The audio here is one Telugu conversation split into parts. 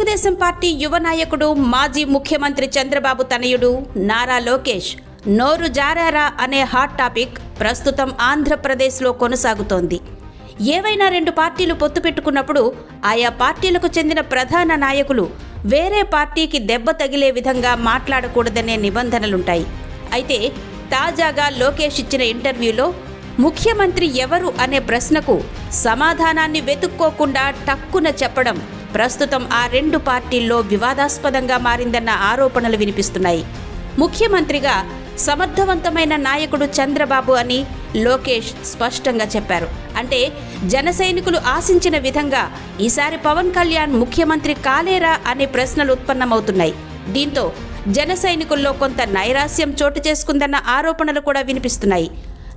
తెలుగుదేశం పార్టీ యువ నాయకుడు మాజీ ముఖ్యమంత్రి చంద్రబాబు తనయుడు నారా లోకేష్ నోరు జారారా అనే హాట్ టాపిక్ ప్రస్తుతం ఆంధ్రప్రదేశ్లో కొనసాగుతోంది. ఏవైనా రెండు పార్టీలు పొత్తు పెట్టుకున్నప్పుడు ఆయా పార్టీలకు చెందిన ప్రధాన నాయకులు వేరే పార్టీకి దెబ్బ తగిలే విధంగా మాట్లాడకూడదనే నిబంధనలుంటాయి. అయితే తాజాగా లోకేష్ ఇచ్చిన ఇంటర్వ్యూలో ముఖ్యమంత్రి ఎవరు అనే ప్రశ్నకు సమాధానాన్ని వెతుక్కోకుండా టక్కున చెప్పడం ప్రస్తుతం ఆ రెండు పార్టీల్లో వివాదాస్పదంగా మారిందన్న ఆరోపణలు వినిపిస్తున్నాయి. ముఖ్యమంత్రిగా సమర్థవంతమైన నాయకుడు చంద్రబాబు అని లోకేష్ స్పష్టంగా చెప్పారు. అంటే జన సైనికులు ఆశించిన విధంగా ఈసారి పవన్ కళ్యాణ్ ముఖ్యమంత్రి కాలేరా అనే ప్రశ్నలు ఉత్పన్నమవుతున్నాయి. దీంతో జన సైనికుల్లో కొంత నైరాస్యం చోటు చేసుకుందన్న ఆరోపణలు కూడా వినిపిస్తున్నాయి.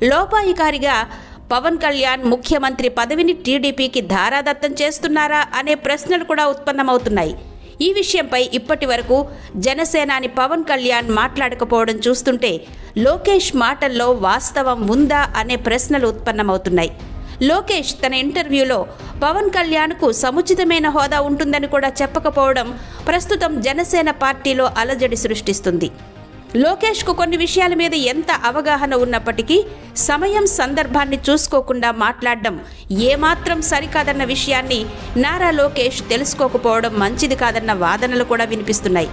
లోపాయికారిగా పవన్ కళ్యాణ్ ముఖ్యమంత్రి పదవిని టీడీపీకి ధారాదత్తం చేస్తున్నారా అనే ప్రశ్నలు కూడా ఉత్పన్నమవుతున్నాయి. ఈ విషయంపై ఇప్పటి వరకు జనసేనాని పవన్ కళ్యాణ్ మాట్లాడకపోవడం చూస్తుంటే లోకేష్ మాటల్లో వాస్తవం ఉందా అనే ప్రశ్నలు ఉత్పన్నమవుతున్నాయి. లోకేష్ తన ఇంటర్వ్యూలో పవన్ కళ్యాణ్కు సముచితమైన హోదా ఉంటుందని కూడా చెప్పకపోవడం ప్రస్తుతం జనసేన పార్టీలో అలజడి సృష్టిస్తుంది. లోకేష్కు కొన్ని విషయాల మీద ఎంత అవగాహన ఉన్నప్పటికీ సమయం సందర్భాన్ని చూసుకోకుండా మాట్లాడడం ఏమాత్రం సరికాదన్న విషయాన్ని నారా లోకేష్ తెలుసుకోకపోవడం మంచిది కాదన్న వాదనలు కూడా వినిపిస్తున్నాయి.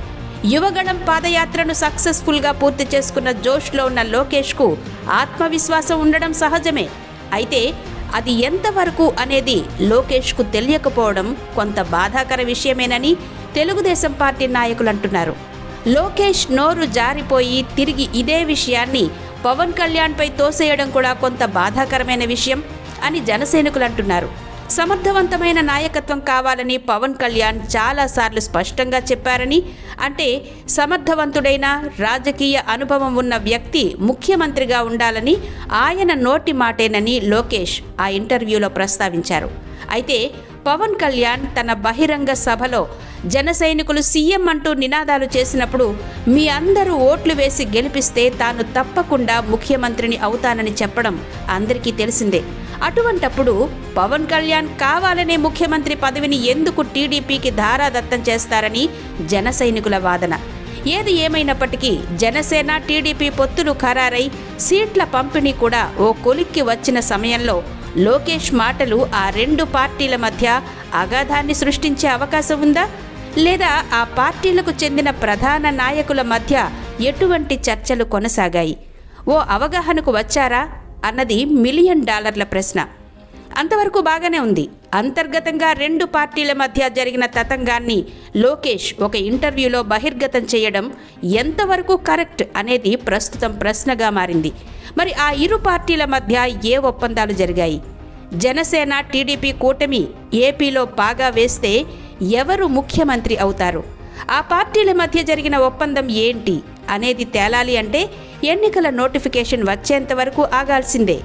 యువగణం పాదయాత్రను సక్సెస్ఫుల్గా పూర్తి చేసుకున్న జోష్లో ఉన్న లోకేష్కు ఆత్మవిశ్వాసం ఉండడం సహజమే. అయితే అది ఎంతవరకు అనేది లోకేష్కు తెలియకపోవడం కొంత బాధాకర విషయమేనని తెలుగుదేశం పార్టీ నాయకులు అంటున్నారు. లోకేష్ నోరు జారిపోయి తిరిగి ఇదే విషయాన్ని పవన్ కళ్యాణ్పై తోసేయడం కూడా కొంత బాధాకరమైన విషయం అని జనసైనికులు అంటున్నారు. సమర్థవంతమైన నాయకత్వం కావాలని పవన్ కళ్యాణ్ చాలాసార్లు స్పష్టంగా చెప్పారని అంటే సమర్థవంతుడైన రాజకీయ అనుభవం ఉన్న వ్యక్తి ముఖ్యమంత్రిగా ఉండాలని ఆయన నోటి మాటేనని లోకేష్ ఆ ఇంటర్వ్యూలో ప్రస్తావించారు. అయితే పవన్ కళ్యాణ్ తన బహిరంగ సభలో జన సైనికులు సీఎం అంటూ నినాదాలు చేసినప్పుడు మీ అందరూ ఓట్లు వేసి గెలిపిస్తే తాను తప్పకుండా ముఖ్యమంత్రిని అవుతానని చెప్పడం అందరికీ తెలిసిందే. అటువంటప్పుడు పవన్ కళ్యాణ్ కావాలనే ముఖ్యమంత్రి పదవిని ఎందుకు టీడీపీకి ధారాదత్తం చేస్తారని జన సైనికుల వాదన. ఏది ఏమైనప్పటికీ జనసేన టీడీపీ పొత్తులు ఖరారై సీట్ల పంపిణీ కూడా ఓ కొలిక్కి వచ్చిన సమయంలో లోకేష్ మాటలు ఆ రెండు పార్టీల మధ్య అగాధాన్ని సృష్టించే అవకాశం ఉందా? లేదా ఆ పార్టీలకు చెందిన ప్రధాన నాయకుల మధ్య ఎటువంటి చర్చలు కొనసాగాయి? ఓ అవగాహనకు వచ్చారా? అన్నది మిలియన్ డాలర్ల ప్రశ్న. అంతవరకు బాగానే ఉంది. అంతర్గతంగా రెండు పార్టీల మధ్య జరిగిన తతంగాన్ని లోకేష్ ఒక ఇంటర్వ్యూలో బహిర్గతం చేయడం ఎంతవరకు కరెక్ట్ అనేది ప్రస్తుతం ప్రశ్నగా మారింది. మరి ఆ ఇరు పార్టీల మధ్య ఏ ఒప్పందాలు జరిగాయి? జనసేన టీడీపీ కూటమి ఏపీలో పాగా వేస్తే ఎవరు ముఖ్యమంత్రి అవుతారు? ఆ పార్టీల మధ్య జరిగిన ఒప్పందం ఏంటి? అనేది తేలాలి అంటే ఎన్నికల నోటిఫికేషన్ వచ్చేంత వరకు ఆగాల్సిందే.